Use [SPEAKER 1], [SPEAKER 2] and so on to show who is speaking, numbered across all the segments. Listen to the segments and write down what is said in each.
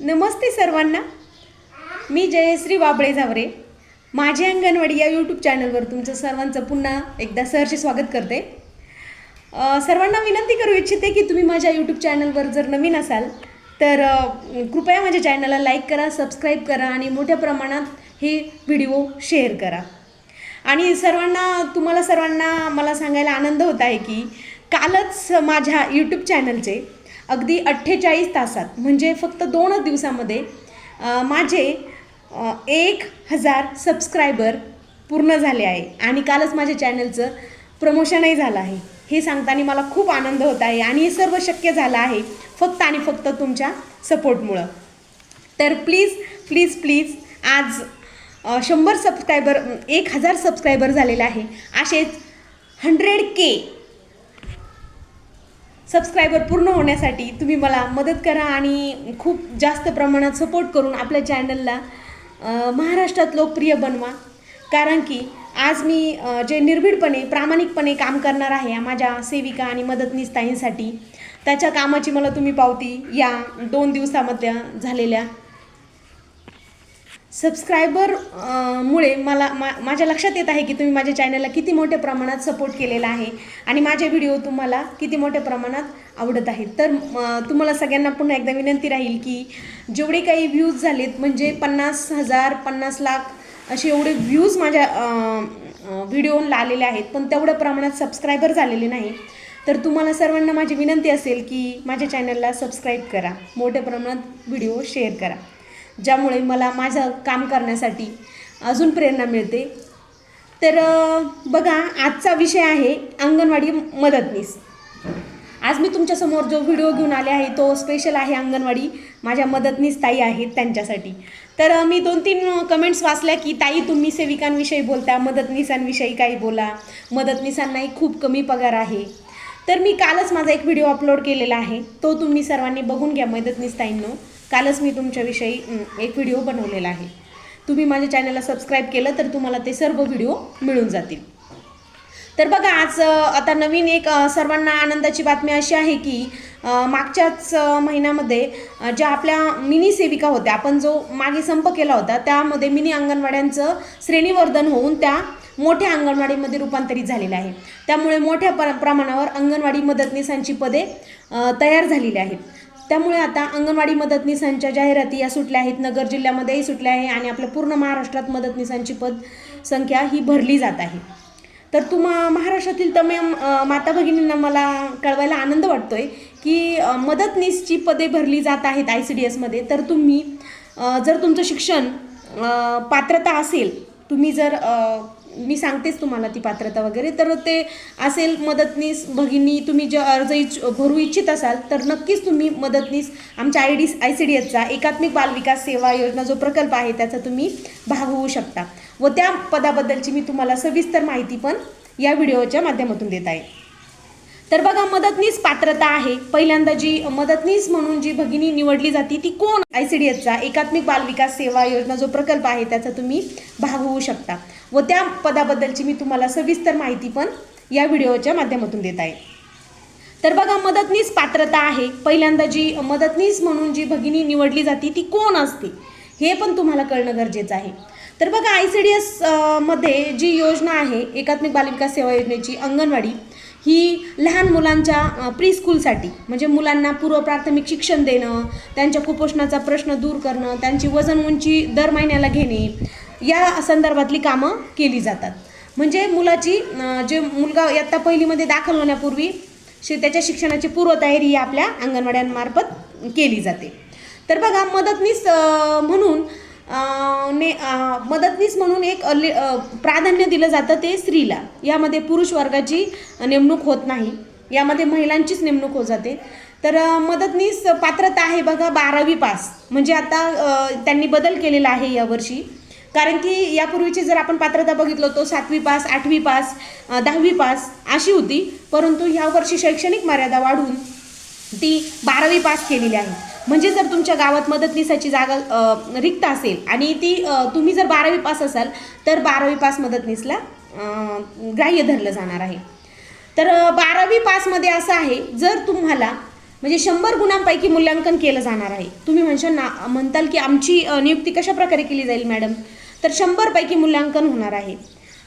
[SPEAKER 1] नमस्ते सर्वांना. मी जयश्री बाबळे झावरे. माझे अंगणवाडी या यूट्यूब चॅनलवर तुमचं सर्वांचं पुन्हा एकदा सहर्ष स्वागत करते. सर्वांना विनंती करू इच्छिते की तुम्ही माझ्या यूट्यूब चॅनलवर जर नवीन असाल तर कृपया माझ्या चॅनलला लाईक करा सबस्क्राईब करा आणि मोठ्या प्रमाणात हे व्हिडिओ शेअर करा. आणि सर्वांना तुम्हाला सर्वांना मला सांगायला आनंद होत आहे की कालच माझ्या यूट्यूब चॅनलचे अगदी अठ्ठेचाळीस तासात म्हणजे फक्त दोनच दिवसामध्ये माझे एक हजार सबस्क्रायबर पूर्ण झाले आहे. आणि कालच माझ्या चॅनलचं प्रमोशनही झालं आहे. हे सांगताना मला खूप आनंद होत आहे आणि हे सर्व शक्य झालं आहे फक्त आणि फक्त तुमच्या सपोर्टमुळं तर प्लीज प्लीज प्लीज आज शंभर सबस्क्रायबर एक हजार सबस्क्रायबर झालेले आहे. असेच हंड्रेड के सबस्क्रायबर पूर्ण होण्यासाठी तुम्ही मला मदत करा आणि खूप जास्त प्रमाणात सपोर्ट करून आपल्या चॅनलला महाराष्ट्रात लोकप्रिय बनवा. कारण की आज मी जे निर्भीडपणे प्रामाणिकपणे काम करणार आहे माझ्या सेविका आणि मदतनीस ताईंसाठी त्याच्या कामाची मला तुम्ही पावती या दोन दिवसामध्ये झालेल्या सबस्क्रायबर मुळे मला मा माझ्या लक्षात येत आहे की तुम्ही माझ्या चॅनलला किती मोठ्या प्रमाणात सपोर्ट केलेला आहे आणि माझे व्हिडिओ तुम्हाला किती मोठ्या प्रमाणात आवडत आहेत. तर तुम्हाला सगळ्यांना पुन्हा एकदा विनंती राहील की जेवढे काही व्ह्यूज झालेत म्हणजे पन्नास हजार पन्नास लाख असे एवढे व्ह्यूज माझ्या व्हिडिओला आलेले आहेत पण तेवढ्या प्रमाणात सबस्क्रायबर झालेले नाही. तर तुम्हाला सर्वांना माझी विनंती असेल की माझ्या चॅनलला सबस्क्राईब करा मोठ्या प्रमाणात व्हिडिओ शेअर करा. ज्यामुळे मला माझं काम करण्यासाठी अजून प्रेरणा मिळते. तर बघा आजचा विषय आहे अंगणवाडी मदतनीस. आज मी तुमच्यासमोर जो व्हिडिओ घेऊन आले आहे तो स्पेशल आहे अंगणवाडी. माझ्या मदतनीस ताई आहेत त्यांच्यासाठी. तर मी दोन तीन कमेंट्स वाचल्या की ताई तुम्ही सेविकांविषयी बोलता मदतनीसांविषयी काही बोला. मदतनीसांनाही खूप कमी पगार आहे. तर मी कालच माझा एक व्हिडिओ अपलोड केलेला आहे. तो तुम्ही सर्वांनी बघून घ्या मदतनीस ताईंनो. कालच मी तुमच्याविषयी एक व्हिडिओ बनवलेला आहे. तुम्ही माझ्या चॅनलला सबस्क्राईब केलं तर तुम्हाला ते सर्व व्हिडिओ मिळून जातील. तर बघा आज आता नवीन एक सर्वांना आनंदाची बातमी अशी आहे की मागच्याच महिन्यामध्ये ज्या आपल्या मिनी सेविका होत्या आपण जो मागे संप केला होता त्यामध्ये मिनी अंगणवाड्यांचं श्रेणीवर्धन होऊन त्या मोठ्या अंगणवाडीमध्ये रूपांतरित झालेल्या आहे. त्यामुळे मोठ्या प्र प्रमाणावर अंगणवाडी मदतनीसांची पदे तयार झालेली आहेत. त्यामुळे आता अंगणवाडी मदतनीसांच्या जाहिराती या सुटल्या आहेत. नगर जिल्ह्यामध्येही सुटल्या आहे आणि आपल्या पूर्ण महाराष्ट्रात मदतनीसांची पद संख्या ही भरली जात आहे. तर तुम्हा महाराष्ट्रातील तमाम माता भगिनींना मला कळवायला आनंद वाटतो आहे की मदतनीसची पदे भरली जात आहेत आय सी डी एसमध्ये तर तुम्ही जर तुमचं शिक्षण पात्रता असेल तुम्ही जर मी सांगतेच तुम्हाला ती पात्रता वगैरे. तर ते असेल मदतनीस भगिनी तुम्ही जे अर्ज इच्छ भरू इच्छित असाल तर नक्कीच तुम्ही मदतनीस आमच्या I D I C D एसचा एकात्मिक बालविकास सेवा योजना जो प्रकल्प आहे त्याचा तुम्ही भाग होऊ शकता. व त्या पदाबद्दलची मी तुम्हाला सविस्तर माहिती पण या व्हिडिओच्या माध्यमातून देत आहे. तर बघा मदतनीस पात्रता आहे. पहिल्यांदा जी मदतनीस म्हणून जी भगिनी निवडली जाते ती कोण? आय सी डी एसचा एकात्मिक बालविकास सेवा योजना जो प्रकल्प आहे त्याचा तुम्ही भाग होऊ शकता. व त्या पदाबद्दलची मी तुम्हाला सविस्तर माहिती पण या व्हिडिओच्या माध्यमातून देत आहे. तर बघा मदतनीस पात्रता आहे. पहिल्यांदा जी मदतनीस म्हणून जी भगिनी निवडली जाते ती कोण असते? हे पण तुम्हाला कळणं गरजेचं आहे. तर बघा आय सी डी एसमध्ये जी योजना आहे एकात्मिक बालविकास सेवा योजनेची अंगणवाडी ही लहान मुलांच्या प्रीस्कूलसाठी म्हणजे मुलांना पूर्व प्राथमिक शिक्षण देणं त्यांच्या कुपोषणाचा प्रश्न दूर करणं त्यांची वजन उंची दर महिन्याला घेणे या संदर्भातली कामं केली जातात. म्हणजे मुलाची जे मुलगा इयत्ता पहिलीमध्ये दाखल होण्यापूर्वी शि त्याच्या शिक्षणाची पूर्वतयारी ही आपल्या अंगणवाड्यांमार्फत केली जाते. तर बघा मदतनीस म्हणून ने मदतनीस म्हणून एक ले- प्राधान्य दिलं जातं ते स्त्रीला. यामध्ये पुरुष वर्गाची नेमणूक होत नाही. यामध्ये महिलांचीच नेमणूक होत जाते. तर मदतनीस पात्रता आहे बघा बारावी पास. म्हणजे आता त्यांनी बदल केलेला आहे यावर्षी. कारण की यापूर्वीची जर आपण पात्रता बघितलं तो सातवी पास आठवी पास दहावी पास अशी होती. परंतु ह्यावर्षी शैक्षणिक मर्यादा वाढून ती बारावी पास केलेली आहे. म्हणजे जर तुमच्या गावात मदतनीसाची जागा रिक्त असेल आणि ती तुम्ही जर बारावी पास असाल तर बारावी पास मदतनीसला ग्राह्य धरलं जाणार आहे. तर बारावी पासमध्ये असं आहे जर तुम्हाला म्हणजे शंभर गुणांपैकी मूल्यांकन केलं जाणार आहे तुम्ही म्हणशाल ना म्हणताल की आमची नियुक्ती कशा प्रकारे केली जाईल मॅडम? तर शंभरपैकी मूल्यांकन होणार आहे.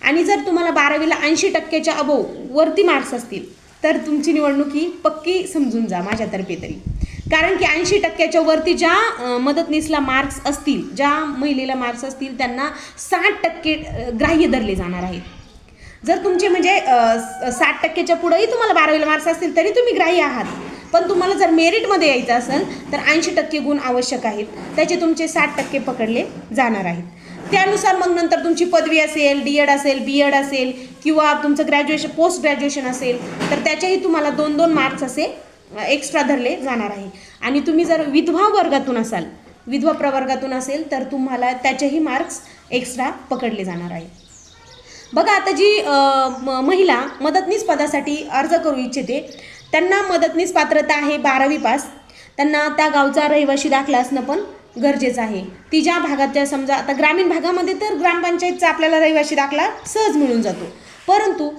[SPEAKER 1] आणि जर तुम्हाला बारावीला ऐंशी टक्क्याच्या अबोव वरती मार्क्स असतील तर तुमची निवडणूक ही पक्की समजून जा माझ्यातर्फे तरी. कारण की ऐंशी टक्क्याच्या वरती ज्या मदतनीसला मार्क्स असतील ज्या महिलेला मार्क्स असतील त्यांना साठ टक्के ग्राह्य धरले जाणार आहेत जर तुमचे म्हणजे साठ टक्क्याच्या पुढेही तुम्हाला बारावीला मार्क्स असतील तरी तुम्ही ग्राह्य आहात. पण तुम्हाला जर मेरिटमध्ये यायचं असेल तर ऐंशी टक्के गुण आवश्यक आहेत. त्याचे तुमचे साठ टक्के पकडले जाणार आहेत. त्यानुसार मग नंतर तुमची पदवी असेल डी एड असेल बी एड असेल किंवा तुमचं ग्रॅज्युएशन पोस्ट ग्रॅज्युएशन असेल तर त्याचेही तुम्हाला दोन दोन मार्क्स असे एक्स्ट्रा धरले जाणार आहे. आणि तुम्ही जर विधवा वर्गातून असाल विधवा प्रवर्गातून असेल तर तुम्हाला त्याचेही मार्क्स एक्स्ट्रा पकडले जाणार आहे. बघा आता जी म- महिला मदतनीस पदासाठी अर्ज करू इच्छिते त्यांना मदतनीस पात्रता आहे बारावी पास. त्यांना त्या गावचा रहिवाशी दाखला असणं पण गरजेचं आहे. ती ज्या भागातल्या समजा आता ग्रामीण भागामध्ये तर ग्रामपंचायतचा आपल्याला रहिवाशी दाखला सहज मिळून जातो. परंतु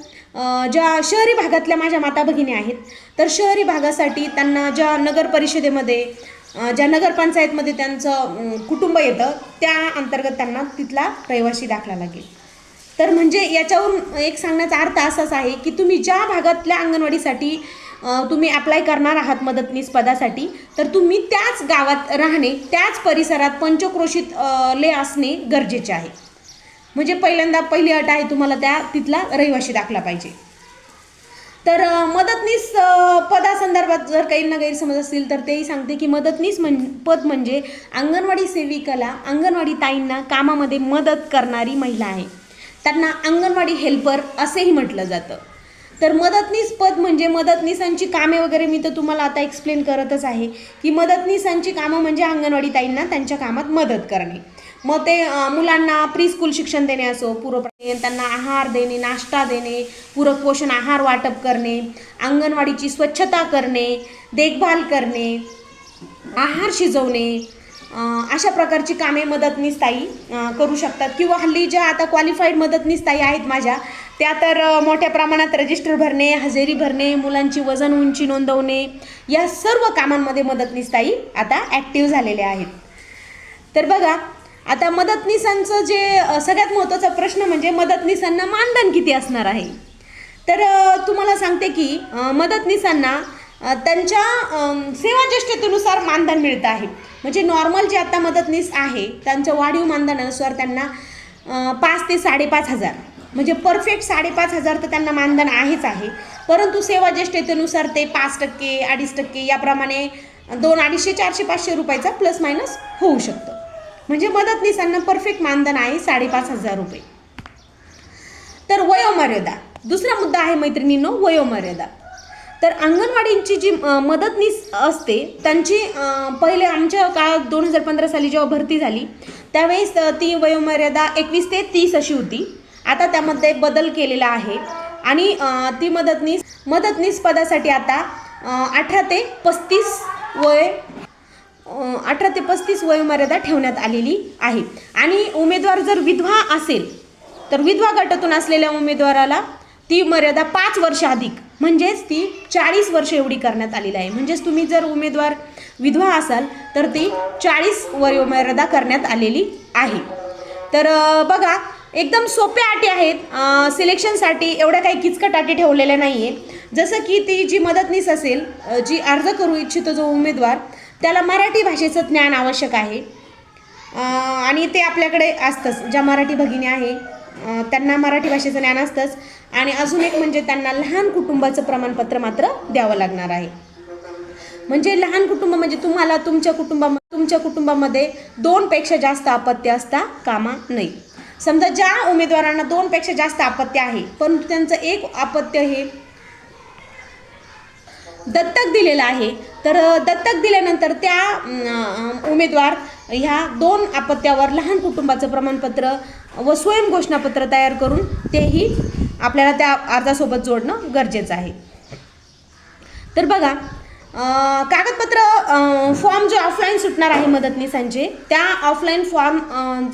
[SPEAKER 1] ज्या शहरी भागातल्या माझ्या माता भगिनी आहेत तर शहरी भागासाठी त्यांना ज्या नगर परिषदेमध्ये ज्या नगरपंचायतमध्ये त्यांचं कुटुंब येतं त्या अंतर्गत त्यांना तिथला रहिवाशी दाखला लागेल. तर म्हणजे याच्यावरून एक सांगण्याचा अर्थ असाच आहे की तुम्ही ज्या भागातल्या अंगणवाडीसाठी तुम्ही अप्लाय करणार आहात मदतनीस पदासाठी तर तुम्ही त्याच गावात राहणे त्याच परिसरात पंचक्रोशीत ले असणे गरजेचे आहे. म्हणजे पहिल्यांदा पहिली अट आहे तुम्हाला त्या तिथला रहिवाशी दाखला पाहिजे. तर मदतनीस पदासंदर्भात जर काही ना गैरसमज असतील तर तेही सांगते की मदतनीस म्हण पद म्हणजे अंगणवाडी सेविकाला अंगणवाडी ताईंना कामामध्ये मदत करणारी महिला आहे. त्यांना अंगणवाडी हेल्पर असेही म्हटलं जातं. तर मदतनीस पद म्हणजे मदतनीसांची कामे वगैरे मी तर तुम्हाला आता एक्सप्लेन करतच आहे की मदतनीसांची कामं म्हणजे अंगणवाडी ताईंना त्यांच्या कामात मदत करणे. मग ते मुलांना प्रीस्कूल शिक्षण देणे असो पूर्व त्यांना आहार देणे नाश्ता देणे पूरक पोषण आहार वाटप करणे अंगणवाडीची स्वच्छता करणे देखभाल करणे आहार शिजवणे अशा प्रकारची कामे मदतनीसताई करू शकतात. किंवा हल्ली ज्या आता क्वालिफाईड मदतनीसताई आहेत माझ्या त्या तर मोठ्या प्रमाणात रजिस्टर भरणे हजेरी भरणे मुलांची वजन उंची नोंदवणे या सर्व कामांमध्ये मदतनीसताई आता ॲक्टिव्ह झालेल्या आहेत. तर बघा आता मदतनीसांचं जे सगळ्यात महत्त्वाचा प्रश्न म्हणजे मदतनीसांना मानधन किती असणार आहे? तर तुम्हाला सांगते की मदतनीसांना त्यांच्या सेवाज्येष्ठतेनुसार मानधन मिळत आहे. म्हणजे नॉर्मल जे आता मदतनीस आहे त्यांच्या वाढीव मानधनानुसार त्यांना पाच ते साडेपाच हजार. म्हणजे परफेक्ट साडेपाच हजार तर त्यांना मानधन आहेच आहे. परंतु सेवाज्येष्ठतेनुसार ते पाच टक्के अडीच टक्के याप्रमाणे दोन अडीचशे चारशे पाचशे रुपयाचा प्लस मायनस होऊ शकतं. म्हणजे मदतनीसांना परफेक्ट मानधन आहे साडेपाच हजार रुपये. तर वयोमर्यादा. दुसरा मुद्दा आहे मैत्रिणींनो वयोमर्यादा. तर अंगणवाडींची जी मदतनीस असते त्यांची पहिले आमच्या काळात दोन हजार पंधरा साली जेव्हा भरती झाली त्यावेळेस ती वयोमर्यादा एकवीस ते तीस अशी होती. आता त्यामध्ये बदल केलेला आहे. आणि ती मदतनीस मदतनीस पदासाठी आता अठरा ते पस्तीस वय अठरा ते पस्तीस वयोमर्यादा ठेवण्यात आलेली आहे. आणि उमेदवार जर विधवा असेल तर विधवा गटातून असलेल्या उमेदवाराला ती मर्यादा पाच वर्ष अधिक म्हणजेच ती चाळीस वर्ष एवढी करण्यात आलेली आहे. म्हणजेच तुम्ही जर उमेदवार विधवा असाल तर ती चाळीस वयोमर्यादा करण्यात आलेली आहे. तर बघा एकदम सोप्या अटी आहेत. सिलेक्शनसाठी एवढ्या काही किचकट अटी ठेवलेल्या नाही आहेत जसं की ती जी मदतनीस असेल जी अर्ज करू इच्छितो जो उमेदवार त्याला मराठी भाषेचं ज्ञान आवश्यक आहे. आणि ते आपल्याकडे असतंच. ज्या मराठी भगिनी आहे त्यांना मराठी भाषेचं ज्ञान असतंच. आणि अजून एक म्हणजे त्यांना लहान कुटुंबाचं प्रमाणपत्र मात्र द्यावं लागणार आहे. म्हणजे लहान कुटुंब म्हणजे तुम्हाला तुमच्या कुटुंबा तुमच्या कुटुंबामध्ये दोनपेक्षा जास्त अपत्य असता कामा नाही समजा ज्या उमेदवारांना दोनपेक्षा जास्त अपत्य आहे पण त्यांचं एक अपत्य हे दत्तक दिलेलं आहे. तर दत्तक दिल्यानंतर त्या उमेदवार ह्या दोन अपत्यावर लहान कुटुंबाचं प्रमाणपत्र व स्वयं घोषणापत्र तयार करून तेही आपल्याला त्या अर्जासोबत जोडणं गरजेचं आहे. तर बघा कागदपत्र फॉर्म जो ऑफलाईन सुटणार आहे मदतनीसांचे त्या ऑफलाईन फॉर्म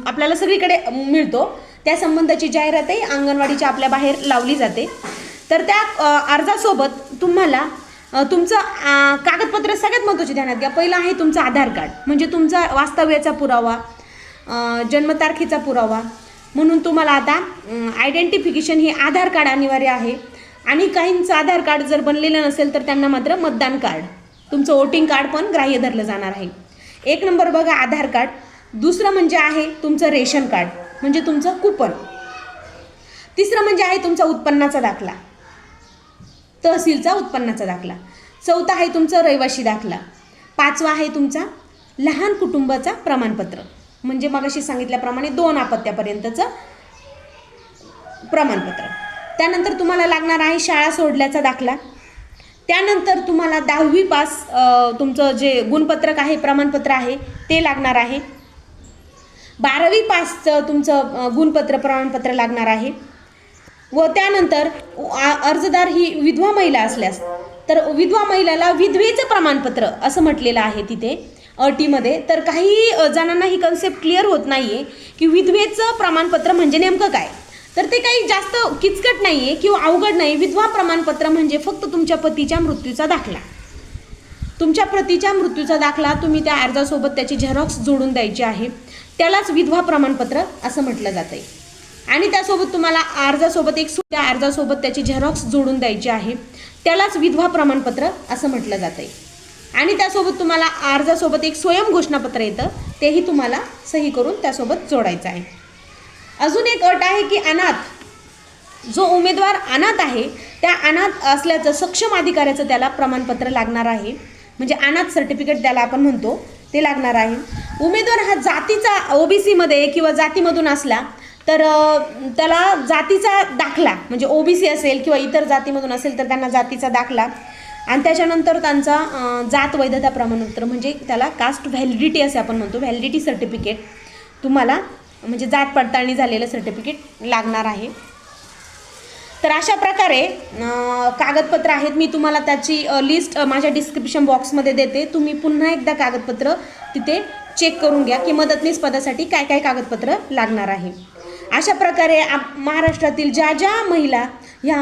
[SPEAKER 1] आपल्याला सगळीकडे मिळतो. त्या संबंधाची जाहिरातही अंगणवाडीच्या आपल्या बाहेर लावली जाते. तर त्या अर्जासोबत तुम्हाला तुमचं कागदपत्र सगळ्यात महत्त्वाचे ध्यानात घ्या. पहिलं आहे तुमचं आधार कार्ड. म्हणजे तुमचा वास्तव्याचा पुरावा जन्मतारखेचा पुरावा. म्हणून तुम्हाला आता आयडेंटिफिकेशन हे आधार कार्ड अनिवार्य आहे. आणि काहींचं आधार कार्ड जर बनलेलं नसेल तर त्यांना मात्र मतदान कार्ड. तुमचं वोटिंग कार्ड पण ग्राह्य धरलं जाणार आहे. एक नंबर बघा आधार कार्ड. दुसरं म्हणजे आहे तुमचं रेशन कार्ड. म्हणजे तुमचं कुपन तिसरं म्हणजे आहे तुमचा उत्पन्नाचा दाखला. तहसीलचा उत्पन्नाचा दाखला. चौथा आहे तुमचं रहिवाशी दाखला. पाचवा आहे तुमचा लहान कुटुंबाचा प्रमाणपत्र. म्हणजे मगाशी सांगितल्याप्रमाणे दोन आपत्त्यापर्यंतचं प्रमाणपत्र. त्यानंतर तुम्हाला लागणार आहे शाळा सोडल्याचा दाखला. त्यानंतर तुम्हाला दहावी पास तुमचं जे गुणपत्रक आहे प्रमाणपत्र आहे ते लागणार आहे. बारावी पासचं तुमचं गुणपत्र प्रमाणपत्र लागणार आहे. व त्यानंतर आ- अर्जदार ही विधवा महिला असल्यास तर विधवा महिलाला विधवेचं प्रमाणपत्र असं म्हटलेलं आहे तिथे अटीमध्ये तर काही जणांना ही कन्सेप्ट क्लिअर होत नाही आहे की विधवेचं प्रमाणपत्र म्हणजे नेमकं काय. तर ते काही जास्त किचकट नाही आहे किंवा अवघड नाही. विधवा प्रमाणपत्र म्हणजे फक्त तुमच्या पतीच्या मृत्यूचा दाखला. तुमच्या पतीच्या मृत्यूचा दाखला तुम्ही त्या अर्जासोबत त्याची झेरॉक्स जोडून द्यायची आहे. त्यालाच विधवा प्रमाणपत्र असं म्हटलं जातं आणि त्यासोबत तुम्हाला अर्जासोबत एक सु- त्या अर्जासोबत त्याची झेरॉक्स जोडून द्यायची आहे. त्यालाच विधवा प्रमाणपत्र असं म्हटलं जातं आणि त्यासोबत तुम्हाला अर्जासोबत एक स्वयं घोषणापत्र येतं. तेही तुम्हाला सही करून त्यासोबत जोडायचं आहे. अजून एक अट आहे की अनाथ. जो उमेदवार अनाथ आहे त्या अनाथ असल्याचं सक्षम अधिकाऱ्याचं त्याला प्रमाणपत्र लागणार आहे. म्हणजे अनाथ सर्टिफिकेट त्याला आपण म्हणतो ते लागणार आहे. उमेदवार हा जातीचा ओबीसीमध्ये किंवा जातीमधून असला तर त्याला जातीचा दाखला म्हणजे ओ बी सी असेल किंवा इतर जातीमधून असेल तर त्यांना जातीचा दाखला. आणि त्याच्यानंतर त्यांचा जात वैधता प्रमाणपत्र म्हणजे त्याला कास्ट व्हॅलिडिटी असे आपण म्हणतो व्हॅलिडिटी सर्टिफिकेट तुम्हाला म्हणजे जात पडताळणी झालेलं सर्टिफिकेट लागणार आहे. तर अशा प्रकारे कागदपत्र आहेत. मी तुम्हाला त्याची लिस्ट माझ्या डिस्क्रिप्शन बॉक्समध्ये देते. तुम्ही पुन्हा एकदा कागदपत्र तिथे चेक करून घ्या की मदतनीस पदासाठी काय काय कागदपत्र लागणार आहे. अशा प्रकारे आप महाराष्ट्रातील ज्या ज्या महिला ह्या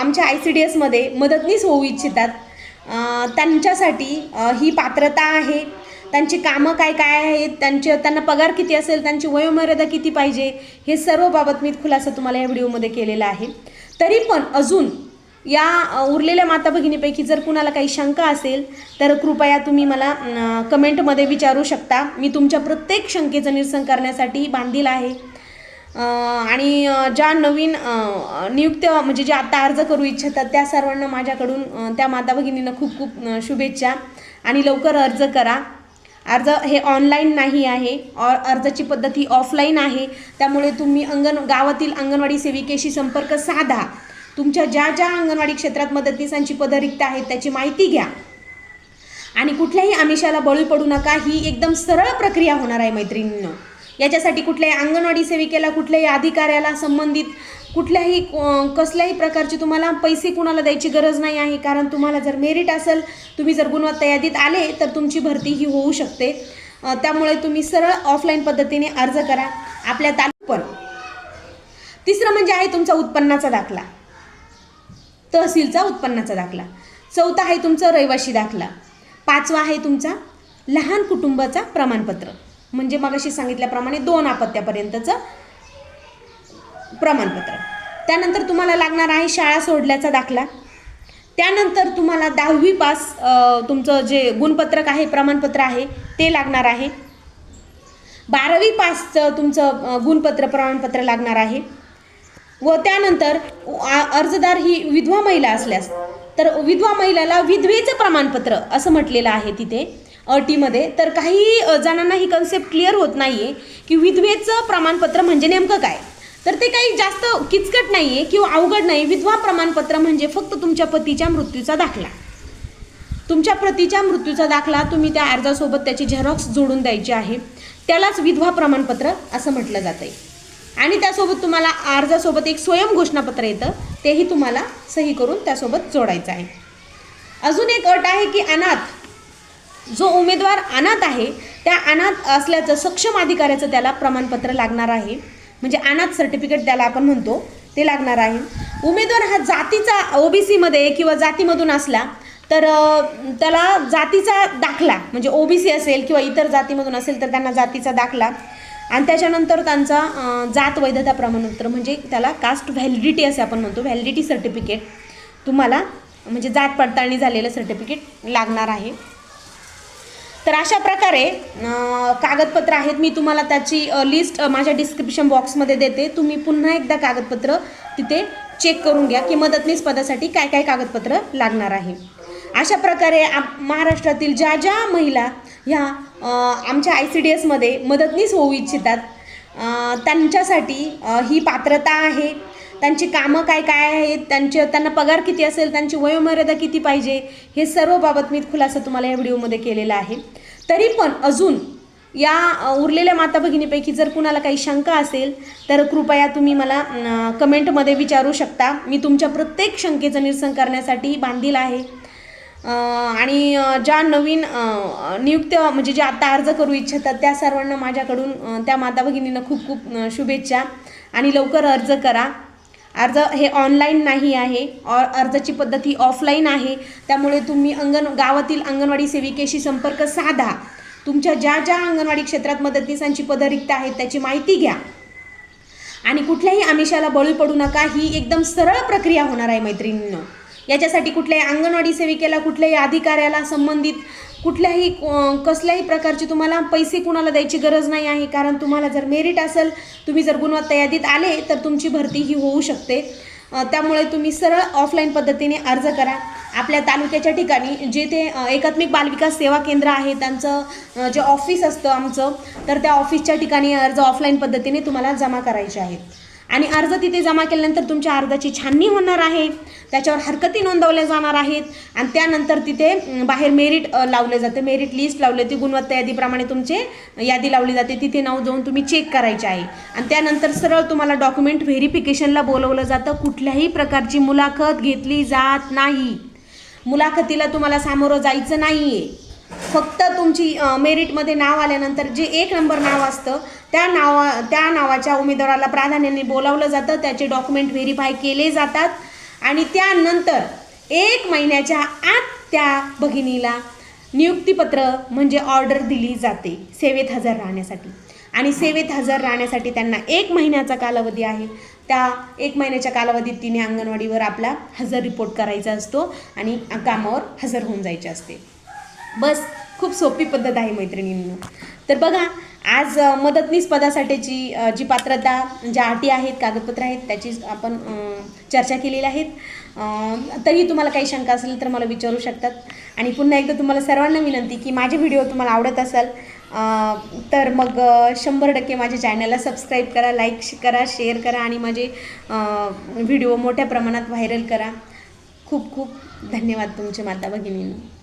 [SPEAKER 1] आमच्या आय सी डी एसमध्ये मदतनीस होऊ इच्छितात त्यांच्यासाठी ही पात्रता आहे. त्यांची कामं काय काय आहेत त्यांचे त्यांना पगार किती असेल त्यांची वयोमर्यादा किती पाहिजे हे सर्व बाबत मी खुलासा तुम्हाला या व्हिडिओमध्ये केलेला आहे. तरी पण अजून या उरलेल्या माता भगिनीपैकी जर कुणाला काही शंका असेल तर कृपया तुम्ही मला कमेंटमध्ये विचारू शकता. मी तुमच्या प्रत्येक शंकेचं निरसन करण्यासाठी बांधील आहे. आणि ज्या नवीन नियुक्त म्हणजे जे आता अर्ज करू इच्छितात त्या सर्वांना माझ्याकडून त्या माता भगिनींना खूप खूप शुभेच्छा. आणि लवकर अर्ज करा. अर्ज हे ऑनलाईन नाही आहे. ऑ अर्जाची पद्धत ही ऑफलाईन आहे. त्यामुळे तुम्ही अंगण गावातील अंगणवाडी सेविकेशी संपर्क साधा. तुमच्या ज्या ज्या अंगणवाडी क्षेत्रात मदतनीसांची पदं रिक्त आहेत त्याची माहिती घ्या. आणि कुठल्याही आमिषाला बळी पडू नका. ही एकदम सरळ प्रक्रिया होणार आहे मैत्रिणींनो. याच्यासाठी कुठल्याही अंगणवाडी सेविकेला कुठल्याही अधिकाऱ्याला संबंधित कुठल्याही कसल्याही प्रकारचे तुम्हाला पैसे कुणाला द्यायची गरज नाही आहे. कारण तुम्हाला जर मेरिट असेल तुम्ही जर गुणवत्ता यादीत आले तर तुमची भरती ही होऊ शकते. त्यामुळे तुम्ही सरळ ऑफलाईन पद्धतीने अर्ज करा. आपल्या तालुक पण. तिसरं म्हणजे आहे तुमचा उत्पन्नाचा दाखला. तहसीलचा उत्पन्नाचा दाखला. चौथा आहे तुमचं रहिवाशी दाखला. पाचवा आहे तुमचा लहान कुटुंबाचा प्रमाणपत्र. म्हणजे मगाशी सांगितल्याप्रमाणे दोन आपत्त्यापर्यंतचं प्रमाणपत्र. त्यानंतर तुम्हाला लागणार आहे शाळा सोडल्याचा दाखला. त्यानंतर तुम्हाला दहावी पास तुमचं जे गुणपत्रक आहे प्रमाणपत्र आहे ते लागणार आहे. बारावी पासचं तुमचं गुणपत्र प्रमाणपत्र लागणार आहे. व त्यानंतर आ- अर्जदार ही विधवा महिला असल्यास तर विधवा महिलाला विधवेचं प्रमाणपत्र असं म्हटलेलं आहे तिथे. अटीमध्ये तर काही जणांना ही कन्सेप्ट क्लिअर होत नाही आहे की विधवेचं प्रमाणपत्र म्हणजे नेमकं काय? तर ते काही जास्त किचकट नाही आहे किंवा अवघड नाही. विधवा प्रमाणपत्र म्हणजे फक्त तुमच्या पतीच्या मृत्यूचा दाखला. तुमच्या पतीच्या मृत्यूचा दाखला तुम्ही त्या अर्जासोबत त्याची झेरॉक्स जोडून द्यायची आहे. त्यालाच विधवा प्रमाणपत्र असं म्हटलं जातंय. आणि त्यासोबत तुम्हाला अर्जासोबत एक स्वयं घोषणापत्र येतं. तेही तुम्हाला सही करून त्यासोबत जोडायचं आहे. अजून एक अट आहे की अनाथ जो उमेदवार अनाथ आहे त्या अनाथ असल्याचं सक्षम अधिकाऱ्याचं त्याला प्रमाणपत्र लागणार आहे. म्हणजे अनाथ सर्टिफिकेट त्याला आपण म्हणतो ते लागणार आहे. उमेदवार हा जातीचा ओबीसीमध्ये किंवा जातीमधून असला तर त्याला जातीचा दाखला म्हणजे ओबीसी असेल किंवा इतर जातीमधून असेल तर त्यांना जातीचा दाखला. आणि त्याच्यानंतर त्यांचा जात वैधता प्रमाणपत्र म्हणजे त्याला कास्ट व्हॅलिडिटी असे आपण म्हणतो व्हॅलिडिटी सर्टिफिकेट तुम्हाला म्हणजे जात पडताळणी झालेलं सर्टिफिकेट लागणार आहे. तर अशा प्रकारे कागदपत्र आहेत. मी तुम्हाला त्याची लिस्ट माझ्या डिस्क्रिप्शन बॉक्समध्ये देते. तुम्ही पुन्हा एकदा कागदपत्र तिथे चेक करून घ्या की मदतनीस पदासाठी काय काय कागदपत्र लागणार आहे. अशा प्रकारे आप महाराष्ट्रातील ज्या ज्या महिला ह्या आमच्या आय सी डी एसमध्ये मदतनीस होऊ इच्छितात त्यांच्यासाठी ही पात्रता आहे. त्यांची कामं काय काय आहेत त्यांचे त्यांना पगार किती असेल त्यांची वयोमर्यादा किती पाहिजे हे सर्व बाबत मी खुलासा तुम्हाला या व्हिडिओमध्ये केलेला आहे. तरी पण अजून या उरलेल्या माता भगिनीपैकी जर कुणाला काही शंका असेल तर कृपया तुम्ही मला कमेंटमध्ये विचारू शकता. मी तुमच्या प्रत्येक शंकेचं निरसन करण्यासाठी बांधील आहे. आणि ज्या नवीन नियुक्त म्हणजे जे आता अर्ज करू इच्छितात त्या सर्वांना माझ्याकडून त्या माता भगिनींना खूप खूप शुभेच्छा. आणि लवकर अर्ज करा. अर्ज हे ऑनलाईन नाही आहे. ऑ अर्जाची पद्धत ही ऑफलाईन आहे. त्यामुळे तुम्ही अंगण गावातील अंगणवाडी सेविकेशी संपर्क साधा. तुमच्या ज्या ज्या अंगणवाडी क्षेत्रात मदतनीसांची पदं रिक्त आहेत त्याची माहिती घ्या. आणि कुठल्याही आमिषाला बळी पडू नका ही एकदम सरळ प्रक्रिया होणार आहे मैत्रिणींनो. याच्यासाठी कुठल्याही अंगणवाडी सेविकेला कुठल्याही अधिकाऱ्याला संबंधित कुठल्याही कसल्याही प्रकारचे तुम्हाला पैसे कुणाला द्यायची गरज नाही आहे. कारण तुम्हाला जर मेरिट असेल तुम्ही जर गुणवत्ता यादीत आले तर तुमची भरती ही होऊ शकते. त्यामुळे तुम्ही सरळ ऑफलाईन पद्धतीने अर्ज करा. आपल्या तालुक्याच्या ठिकाणी जे ते एकात्मिक बालविकास सेवा केंद्र आहे त्यांचं जे ऑफिस असतं आमचं तर त्या ऑफिसच्या ठिकाणी अर्ज ऑफलाईन पद्धतीने तुम्हाला जमा करायचे आहेत. आणि अर्ज तिथे जमा केल्यानंतर तुमच्या अर्जाची छाननी होणार आहे. त्याच्यावर हरकती नोंदवल्या जाणार आहेत. आणि त्यानंतर तिथे बाहेर मेरिट लावले जाते. मेरिट लिस्ट लावले ती गुणवत्ता यादीप्रमाणे तुमचे यादी लावली जाते. तिथे नाव जाऊन तुम्ही चेक करायचे आहे. आणि त्यानंतर सरळ तुम्हाला डॉक्युमेंट व्हेरिफिकेशनला बोलवलं जातं. कुठल्याही प्रकारची मुलाखत घेतली जात नाही. मुलाखतीला तुम्हाला सामोरं जायचं नाही आहे फक्त तुमची मेरिटमध्ये नाव आल्यानंतर जे एक नंबर नाव असतं त्या नावा त्या नावाच्या उमेदवाराला प्राधान्याने बोलावलं जातं. त्याचे डॉक्युमेंट व्हेरीफाय केले जातात. आणि त्यानंतर एक महिन्याच्या आत त्या भगिनीला नियुक्तीपत्र म्हणजे ऑर्डर दिली जाते सेवेत हजर राहण्यासाठी. आणि सेवेत हजर राहण्यासाठी त्यांना एक महिन्याचा कालावधी आहे. त्या एक महिन्याच्या कालावधीत तिने अंगणवाडीवर आपला हजर रिपोर्ट करायचा असतो आणि कामावर हजर होऊन जायचे असते. बस खूप सोपी पद्धत आहे मैत्रिणींनो. तर बघा आज मदतनीस पदासाठीची जी पात्रता ज्या अटी आहेत कागदपत्र आहेत त्याची आपण चर्चा केलेली आहेत. तरी तुम्हाला काही शंका असेल तर मला विचारू शकतात. आणि पुन्हा एकदा तुम्हाला सर्वांना विनंती की माझे व्हिडिओ तुम्हाला आवडत असाल तर मग शंभर टक्के माझ्या चॅनलला सबस्क्राईब करा लाईक करा शेअर करा आणि माझे व्हिडिओ मोठ्या प्रमाणात व्हायरल करा. खूप खूप धन्यवाद तुमचे माता भगिनींना